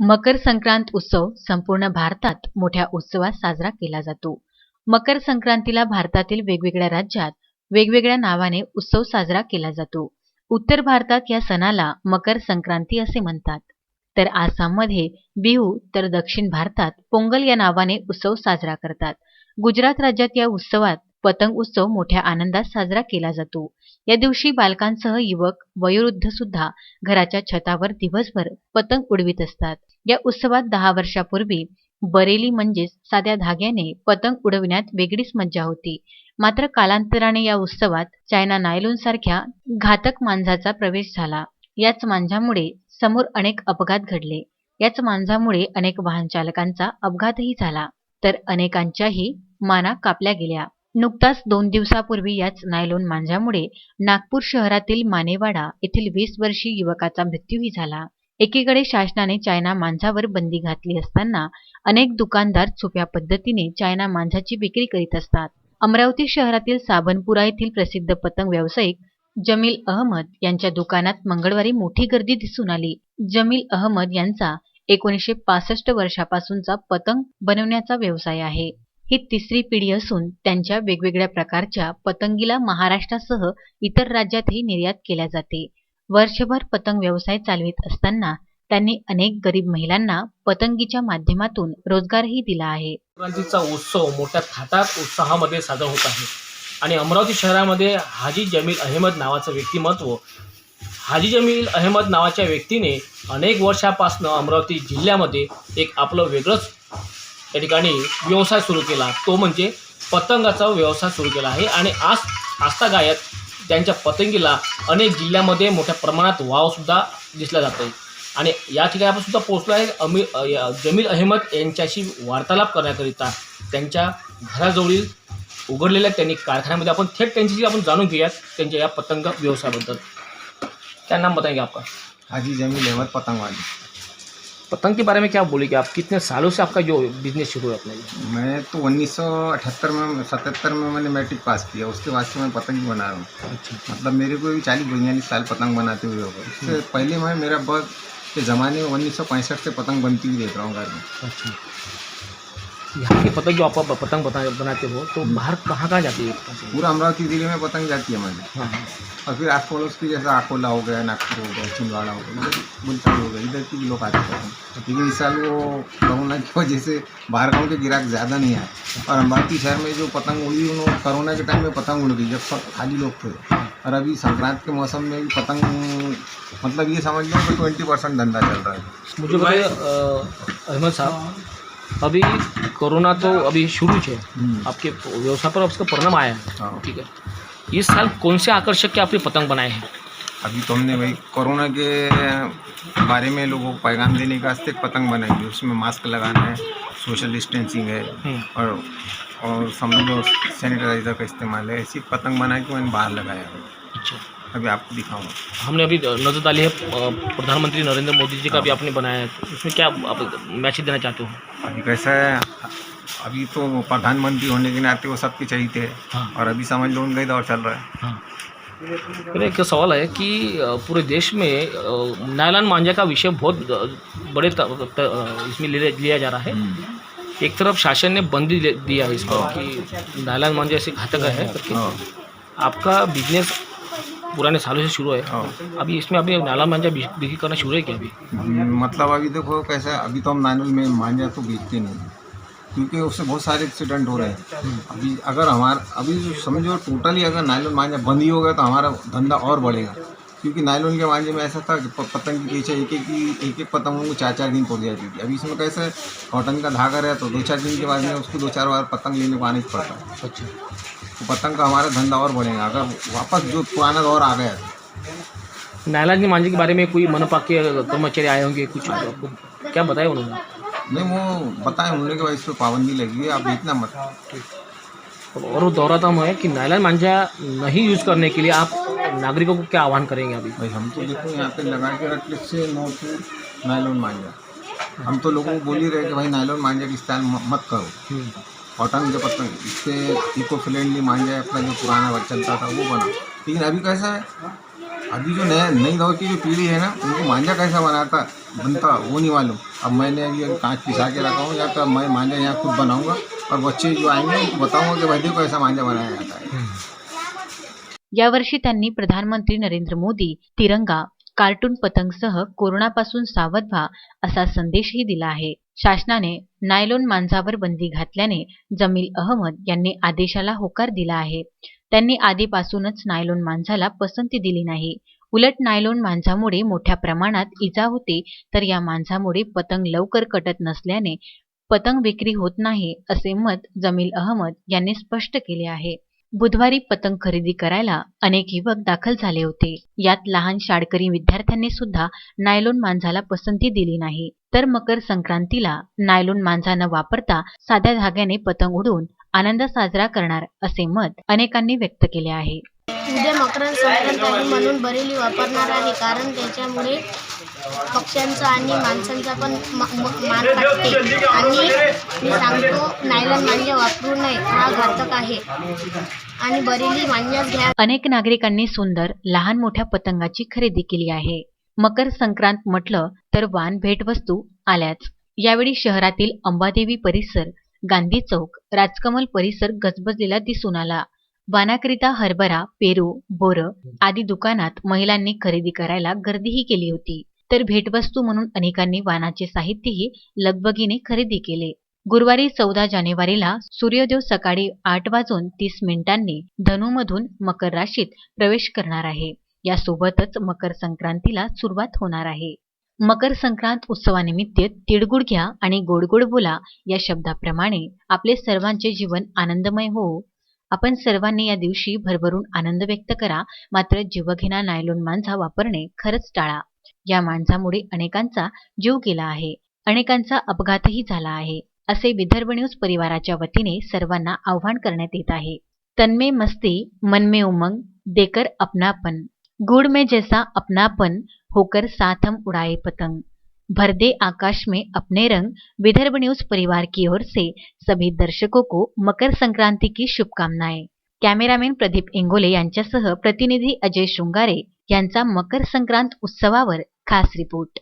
मकर संक्रांत उत्सव संपूर्ण भारतात मोठ्या उत्सवात साजरा केला जातो. मकर संक्रांतीला भारतातील वेगवेगळ्या राज्यात वेगवेगळ्या नावाने उत्सव साजरा केला जातो. उत्तर भारतात या सणाला मकर संक्रांती असे म्हणतात. तर आसाममध्ये बिहू तर दक्षिण भारतात पोंगल या नावाने उत्सव साजरा करतात. गुजरात राज्यात या उत्सवात पतंग उत्सव मोठ्या आनंदात साजरा केला जातो. या दिवशी बालकांसह युवक वयोवृद्ध सुद्धा घराच्या छतावर दिवसभर पतंग उडवीत असतात. या उत्सवात दहा वर्षापूर्वी बरेली म्हणजेच साध्या धाग्याने पतंग उडविण्यात वेगळीच मज्जा होती. मात्र कालांतराने या उत्सवात चायना नायलून सारख्या घातक मांजाचा प्रवेश झाला. याच मांजामुळे समोर अनेक अपघात घडले. याच मांजामुळे अनेक वाहन चालकांचा अपघातही झाला. तर अनेकांच्याही माना कापल्या गेल्या. नुकताच दोन दिवसापूर्वी याच नायलॉन मांजामुळे नागपूर शहरातील मानेवाडा येथील वीस वर्षीय युवकाचा मृत्यूही झाला. एकीकडे शासनाने चायना मांजावर बंदी घातली असताना अनेक दुकानदार छुप्या पद्धतीने चायना मांजाची विक्री करीत असतात. अमरावती शहरातील साबनपुरा येथील प्रसिद्ध पतंग व्यावसायिक जमील अहमद यांच्या दुकानात मंगळवारी मोठी गर्दी दिसून आली. जमील अहमद यांचा एकोणीसशे पासष्ट वर्षापासूनचा पतंग बनवण्याचा व्यवसाय आहे. ही तिसरी पिढी असून त्यांच्या वेगवेगळ्या प्रकारच्या पतंगीला महाराष्ट्रासह इतर राज्यातही निर्यात केल्या जाते. वर्षभर पतंग व्यवसाय चालवित असताना त्यांनी अनेक गरीब महिलांना पतंगीच्या माध्यमातून रोजगारही दिला आहे. संक्रांतीचा उत्सव मोठ्या थाटात उत्साहामध्ये साजरा होत आहे. आणि अमरावती शहरामध्ये हाजी जमील अहमद नावाचं व्यक्तिमत्व हाजी जमील अहमद नावाच्या व्यक्तीने अनेक वर्षापासून अमरावती जिल्ह्यामध्ये एक आपलं वेगळंच या ठिकाणी व्यवसाय सुरू केला. तो म्हणजे पतंगाचा व्यवसाय सुरू केला आहे आणि आज आजतागायत त्यांच्या पतंगीला अनेक जिल्ह्यामध्ये मोठ्या प्रमाणात वावसुद्धा दिसला जातो आहे आणि या ठिकाणी आपण सुद्धा आहे. अमीर जमील अहमद यांच्याशी वार्तालाप करण्याकरिता त्यांच्या घराजवळील उघडलेल्या त्यांनी कारखान्यामध्ये आपण थेट त्यांच्याशी आपण जाणून घेऊयात त्यांच्या या पतंग व्यवसायाबद्दल. त्यांना नाम बताएंगे आपका हाजी जमील अहमद पतंगवाली पतंग के बारे में क्या बोलेंगे आप कितने सालों से आपका जो बिज़नेस शुरू है अपना? मैं तो उन्नीस सौ अठहत्तर में सतहत्तर में मैंने मैट्रिक पास किया। उसके बाद से मैं पतंग बना रहा हूँ। अच्छा मतलब मेरे को भी चालीस बयालीस साल पतंग बनाते हुए होगा उससे इससे पहले मैं मेरा बर्थ के ज़माने में उन्नीस सौ पैंसठ से पतंग बनती हुई देख रहा हूँ घर में। अच्छा। यहाँ की पतंग जो आप पतंग बता बनाते हो तो बाहर कहाँ कहाँ जाती है पूरा अमरावती ज़िले में पतंग जाती है हमारी। हाँ हाँ। और फिर आस पड़ोस की जैसे अकोला हो गया नागपुर हो गया छिंदवाड़ा हो गया इधर मुल्तान हो गया इधर की भी लोग आते हैं। लेकिन इस साल वो कोरोना की वजह से बाहर गाँव के ग्राहक ज़्यादा नहीं आए। और अमरावती शहर में जो पतंग उड़ी उन्होंने कोरोना के टाइम में पतंग उड़ गई जब सब खाली लोग थे। और अभी संक्रांत के मौसम में भी पतंग मतलब ये समझ लो कि ट्वेंटी परसेंट धंधा चल रहा है। मुझे बताइए अहमद साहब अभी कोरोना तो अभी शुरू है हम्म। आपके व्यवसाय पर उसका परिणाम आया है। हाँ। ठीक है। इस साल कौन से आकर्षक के आपने पतंग बनाए हैं? अभी तो हमने भाई कोरोना के बारे में लोगों को पैगाम देने का वास्ते पतंग बनाई है। उसमें मास्क लगाना है सोशल डिस्टेंसिंग है हम्म। और और समझो सैनिटाइजर का इस्तेमाल है ऐसी पतंग बना के मैंने बाहर लगाया है। अच्छा। अभी आपको दिखाऊँगा। हमने अभी नज़र डाली है प्रधानमंत्री नरेंद्र मोदी जी का भी आपने बनाया है। उसमें क्या आप मैसेज देना चाहते हो? अभी कैसा है? अभी तो प्रधानमंत्री होने के नाते वो सबके चाहिए थे हाँ। और अभी समझ लो उनका ही दौर चल रहा है। हाँ। मेरा एक सवाल है कि पूरे देश में नायलॉन मांझा का विषय बहुत बड़े त, त, इसमें लिया जा रहा है। एक तरफ़ शासन ने बंदी दिया है इस पर कि नायलॉन मांझा ऐसे घातक है करके। हाँ आपका बिज़नेस पुराने सालों से शुरू है। हाँ। अभी इसमें अभी नाला मांझा बिक- बिक्री करना शुरू है क्या अभी? मतलब अभी देखो कैसा अभी तो हम नाइनल में मांझा तो बेचते नहीं हैं। क्योंकि उससे बहुत सारे एक्सीडेंट हो रहे हैं। अभी अगर हमारा अभी जो समझो टोटली अगर नायलॉन मांझा बंद ही हो गया तो हमारा धंधा और बढ़ेगा क्योंकि नायलॉन के मांझे में ऐसा था कि पतंग के पीछे एक एक की एक एक पतंग को चार चार दिन पड़ जाती थी। अभी इसमें कैसे कॉटन का धागा रहा तो दो चार दिन के बाद में उसको दो चार बार पतंग लेने को आने पड़ता है। अच्छा। तो पतंग का हमारा धंधा और बढ़ेगा। अगर वापस जो पुराना दौर आ गया नायलॉन मांझे के बारे में कोई मनपा के कर्मचारी आए होंगे कुछ क्या बताया उन्होंने? नहीं वो बताए उन्होंने कि भाई इस पर पाबंदी लगी है आप बेचना मत। और वो दोहराता हूँ है कि नायलॉन मांझा नहीं यूज़ करने के लिए आप नागरिकों को क्या आह्वान करेंगे अभी? भाई हम तो देखो यहाँ पे लगा के रख से नो टू नायलॉन मांझा हम तो लोगों को बोल ही रहे कि भाई नायलॉन मांझा की इस्तेमाल मत करो। हम्म, कॉटन के पत्तन इससे इको फ्रेंडली मांझा अपना जो पुराना चलता था वो बना। लेकिन अभी कैसा है? अभी जो नया नई दौर की जो पीढ़ी है ना उनको मांझा कैसा बनाता बनता वो नहीं मालूम। अब मैंने अभी अभी कांच पिसा के रखा हूँ या तो मैं मांझा यहाँ खुद बनाऊँगा और बच्चे जो आएँगे उनको बताऊँगा कि भाई देखो ऐसा मांझा बनाया जाता है। यावर्षी त्यांनी प्रधानमंत्री नरेंद्र मोदी तिरंगा कार्टून पतंगसह कोरोनापासून सावध व्हा असा संदेशही दिला आहे. शासनाने नायलॉन मांजावर बंदी घातल्याने जमील अहमद यांनी आदेशाला होकार दिला आहे. त्यांनी आधीपासूनच नायलॉन मांजाला पसंती दिली नाही. उलट नायलॉन मांजामुळे मोठ्या प्रमाणात इजा होते तर या मांजामुळे पतंग लवकर कटत नसल्याने पतंग विक्री होत नाही असे मत जमील अहमद यांनी स्पष्ट केले आहे. बुधवारी पतंग खरेदी करायला अनेक युवक दाखल झाले होते. यात लहान शाळकरी विद्यार्थ्यांनी सुद्धा नायलॉन मांजाला पसंती दिली नाही. तर मकर संक्रांतीला नायलॉन मांजा न वापरता साध्या धाग्याने पतंग उडवून आनंद साजरा करणार असे मत अनेकांनी व्यक्त केले आहे. उद्या मकर संक्रांत आहे म्हणून बरेली वापरणार आहे कारण त्याच्यामुळे पक्ष्यांचा आणि माणसांचा पण मान काटते आणि मी सांगतो नायलॉन मांजा वापरू नये हा घातक आहे. आणि बरेली मांजाच घ्या. अनेक नागरिकांनी सुंदर लहान मोठ्या पतंगाची खरेदी केली आहे. मकर संक्रांत म्हटलं तर वान भेटवस्तू आल्याच. यावेळी शहरातील अंबादेवी परिसर गांधी चौक राजकमल परिसर गजबजलेला दिसून आला. वानाकरिता हरभरा पेरू बोरं आदी दुकानात महिलांनी खरेदी करायला गर्दीही केली होती. तर भेटवस्तू म्हणून अनेकांनी वानाचे साहित्यही लगबगीने खरेदी केले. गुरुवारी चौदा जानेवारीला सूर्योदय सकाळी आठ वाजून तीस मिनिटांनी धनुमधून मकर राशीत प्रवेश करणार आहे. यासोबतच मकर संक्रांतीला सुरुवात होणार आहे. मकर संक्रांत उत्सवानिमित्त तिळगुळ घ्या आणि गोड गोड बोला या शब्दाप्रमाणे आपले सर्वांचे जीवन आनंदमय हो आपण सर्वांनी या दिवशी भरभरून आनंद व्यक्त करा मात्र जीवघेणा नायलॉन मांजा वापरणे खरंच टाळा. या मांजामुळे अनेकांचा जीव गेला आहे. अनेकांचा अपघातही झाला आहे असे विदर्भ न्यूज परिवाराच्या वतीने सर्वांना आव्हान करण्यात येत आहे. तन्मे मस्ती मनमे उमंग देकर अपनापन. गुड़ में जैसा अपनापन होकर साथ हम उड़ाए पतंग. भरदे आकाश में अपने रंग विदर्भ न्यूज परिवार की ओर से सभी दर्शकों को मकर संक्रांति की शुभकामनाएं. कॅमेरामॅन प्रदीप इंगोले यांच्यासह प्रतिनिधी अजय शृंगारे यांचा मकर संक्रांत उत्सवावर खास रिपोर्ट.